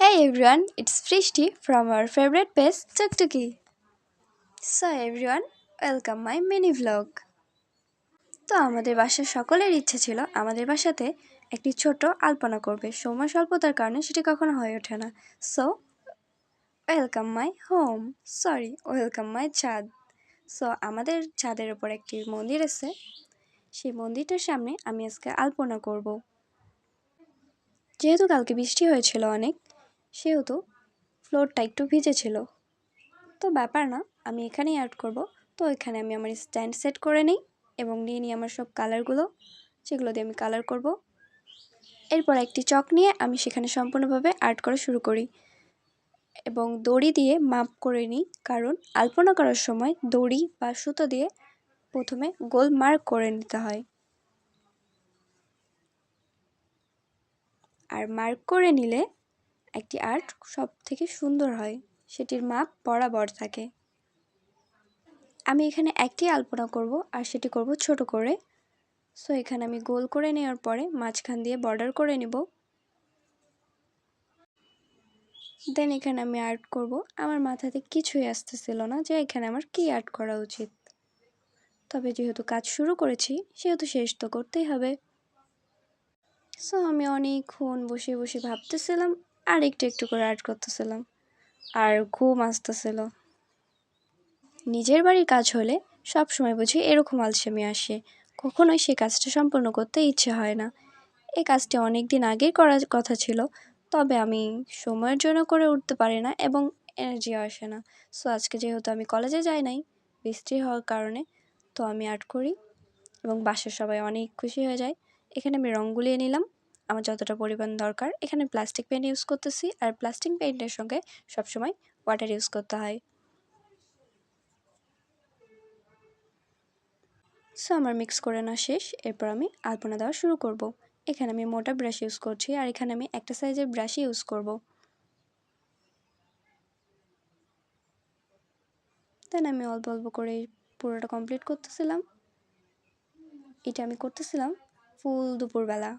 Hey everyone, it's Frishti from our favorite page Tuktuki. So everyone, welcome my mini vlog. তো আমাদের বাসার সকলের ইচ্ছে ছিল আমাদের বাসাতে একটি ছোট আলপনা করবে। সময় স্বল্পতার কারণে সেটি কখনো হয়ে ওঠে না। So welcome my home sorry welcome my ছাদ সো আমাদের ছাদের ওপর একটি মন্দির আছে। সেই মন্দিরটার সামনে আমি আজকে আলপনা করব। যেহেতু কালকে বৃষ্টি হয়েছিল অনেক সেহেতু ফ্লোরটা একটু ভিজে ছিল। তো ব্যাপার না, আমি এখানেই অ্যাড করব। তো এখানে আমি আমার স্ট্যান্ড সেট করে নিই এবং নিয়ে নিই আমার সব কালারগুলো যেগুলো দিয়ে আমি কালার করব। এরপর একটি চক নিয়ে আমি সেখানে সম্পূর্ণভাবে আর্ট করা শুরু করি এবং দড়ি দিয়ে মাপ করে নিই, কারণ আলপনা করার সময় দড়ি বা সুতো দিয়ে প্রথমে গোল মার্ক করে নিতে হয়। আর মার্ক করে নিলে একটি আর্ট সব থেকে সুন্দর হয়। সেটির মাপ বরাবর থাকে। আমি এখানে একটি আলপনা করব আর সেটি করব ছোট করে। সো এখানে আমি গোল করে নেওয়ার পরে মাঝখান দিয়ে বর্ডার করে নেব। দেন এখানে আমি আর্ট করব। আমার মাথাতে কিছুই আসতেছিল না যে এখানে আমার কি আর্ট করা উচিত। তবে যেহেতু কাজ শুরু করেছি, সেহেতু শেষ তো করতেই হবে। সো আমি অনেকক্ষণ বসে বসে ভাবতেছিলাম আর একটু একটু করে আর্ট করতেছিলাম। আর ঘুম আসতেছিল। নিজের বাড়ির কাজ হলে সব সময় বুঝি এরকম আলসেমি আসে। কখনোই সে কাজটা সম্পূর্ণ করতে ইচ্ছে হয় না। এই কাজটি অনেক দিন আগেই করার কথা ছিল, তবে আমি সময়ের জন্য করে উঠতে পারি না এবং এনার্জি আসে না। সো আজকে যেহেতু আমি কলেজে যাই নাই, বৃষ্টি হওয়ার কারণে তো আমি আর্ট করি এবং বাসার সবাই অনেক খুশি হয়ে যায়। এখানে আমি রঙ গুলিয়ে নিলাম। আমার যতটা পরিমাণ দরকার, এখানে প্লাস্টিক পেন্ট ইউজ করতেছি আর প্লাস্টিক পেন্টের সঙ্গে সবসময় ওয়াটার ইউজ করতে হয় সো আমার মিক্স করে না শেষ, এরপর আমি আলপনা দেওয়া শুরু করব। এখানে আমি মোটা ব্রাশ ইউজ করছি আর এখানে আমি একটা সাইজের ব্রাশই ইউজ করব। দেন আমি অল্প অল্প করে পুরোটা কমপ্লিট করতেছিলাম এটা আমি করতেছিলাম ফুল দুপুরবেলা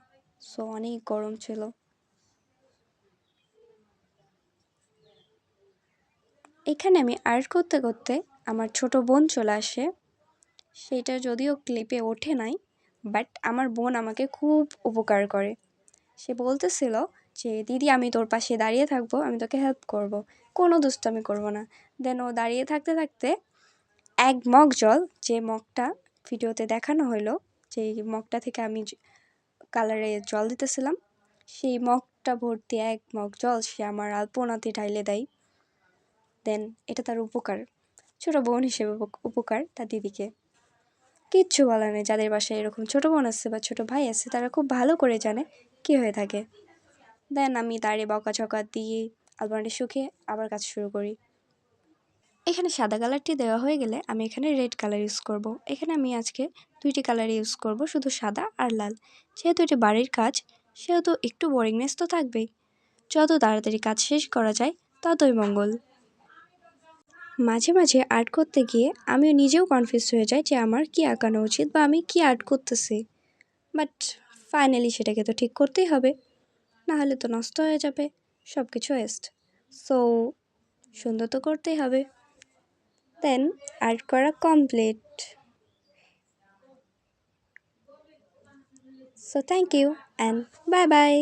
সো অনেক গরম ছিল। এখানে আমি আর্ট করতে করতে আমার ছোট বোন চলে আসে। সেটা যদিও ক্লিপে ওঠে নাই বাট আমার বোন আমাকে খুব উপকার করে। সে বলতেছিল যে, দিদি, আমি তোর পাশে দাঁড়িয়ে থাকব, আমি তোকে হেল্প করব। কোনো দুষ্টামি করব না। দেন ও দাঁড়িয়ে থাকতে থাকতে এক মগ জল যে মগটা ভিডিওতে দেখানো হলো যে মগটা থেকে আমি কালারে জল দিতেছিলাম। সেই মগটা ভর্তি এক মগ জল সে আমার আলপনাতে ঢাইলে দেয়। দেন এটা তার উপকার। ছোটো বোন হিসেবে উপকার তার দিদিকে। কিচ্ছু বলা নেই, যাদের বাসায় এরকম ছোটো বোন আছে বা ছোটো ভাই আছে, তারা খুব ভালো করে জানে কি হয়ে থাকে। দেন আমি দাঁড়িয়ে বকাঝকা দিয়ে আলপনাটি শুকিয়ে আবার কাজ শুরু করি। এখানে সাদা কালারটি দেওয়া হয়ে গেলে আমি এখানে রেড কালার ইউজ করব। এখানে আমি আজকে দুইটি কালার ইউজ করব, শুধু সাদা আর লাল। যেহেতু এটি বাড়ির কাজ, সেহেতু একটু বোরিংনেস তো থাকবেই। যত তাড়াতাড়ি কাজ শেষ করা যায়, ততই মঙ্গল। মাঝে মাঝে আর্ট করতে গিয়ে আমিও নিজেও কনফিউজ হয়ে যাই যে আমার কি আঁকানো উচিত বা আমি কি আর্ট করতেছি। বাট ফাইনালি সেটাকে তো ঠিক করতেই হবে। না হলে তো নষ্ট হয়ে যাবে সব কিছু ওয়েস্ট সো সুন্দর তো করতেই হবে। দেন আর্ট করা complete so thank you and bye bye